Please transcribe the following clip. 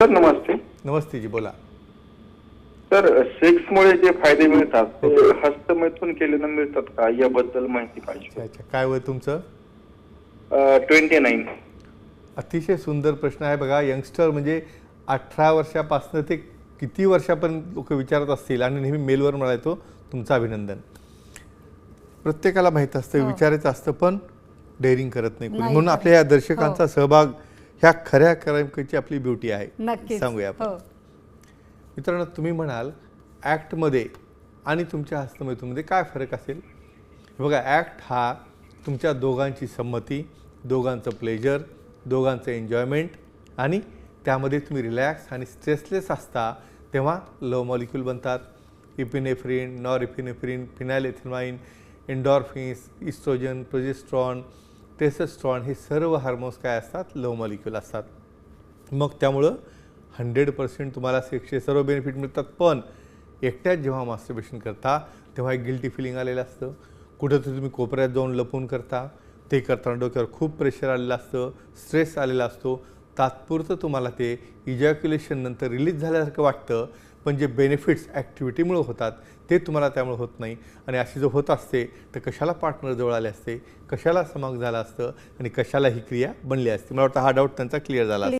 Sir नमस्ते. नमस्ते जी बोला. Sir सेक्समुळे जे फायदे मिळतात ते हस्तमैथून केल्यानं मिळतात का? याबद्दल माहिती पाहिजे. अच्छा काय वय तुमचं? ट्वेंटी नाईन अतिशय सुंदर प्रश्न आहे बघा. यंगस्टर म्हणजे अठरा वर्षापासून ते किती वर्षापर्यंत लोक विचारत असतील आणि नेहमी मेलवर मिळायचो तुमचं अभिनंदन. प्रत्येकाला माहीत असतं विचारायचं असतं पण डेअरिंग करत नाही कोणी. म्हणून. आपल्या या दर्शकांचा सहभाग ह्या खऱ्या करायची आपली ब्युटी आहे. सांगूया आपण. हो. मित्रांनो तुम्ही म्हणाल ॲक्टमध्ये आणि तुमच्या हस्तमैथूनमध्ये काय फरक असेल? बघा ॲक्ट हा तुमच्या दोघांची संमती दोघांचं प्लेजर दोघांचं एन्जॉयमेंट आणि त्यामध्ये तुम्ही रिलॅक्स आणि स्ट्रेसलेस असता तेव्हा लव मॉलिक्यूल बनतात. Epinephrine nor epinephrine phenylethylamine endorphins oestrogen progesterone testosterone हे सर्व हार्मोन्स काय असतात? लो मॉलिक्युल असतात. मग त्यामुळं हंड्रेड पर्सेंट तुम्हाला सेक्सचे सर्व बेनिफिट मिळतात. पण एकट्याच जेव्हा मास्टरबेशन करता तेव्हा एक गिल्टी फिलिंग आलेलं असतं. कुठंतरी तुम्ही कोपऱ्यात जाऊन लपून करता. ते करताना डोक्यावर खूप प्रेशर आलेलं असतं. स्ट्रेस आलेला असतो. तात्पुरतं तुम्हाला ते इजॅक्युलेशन नंतर रिलीज झाल्यासारखं वाटतं पण जे बेनिफिट्स ॲक्टिव्हिटीमुळे होतात ते तुम्हाला त्यामुळे होत नाही. आणि अशी जर होत असते तर कशाला पार्टनर जवळ आले असते? कशाला समाग झाला असतं? आणि कशाला ही क्रिया बनली असते? मला वाटतं हा डाऊट त्यांचा क्लिअर झाला असतो.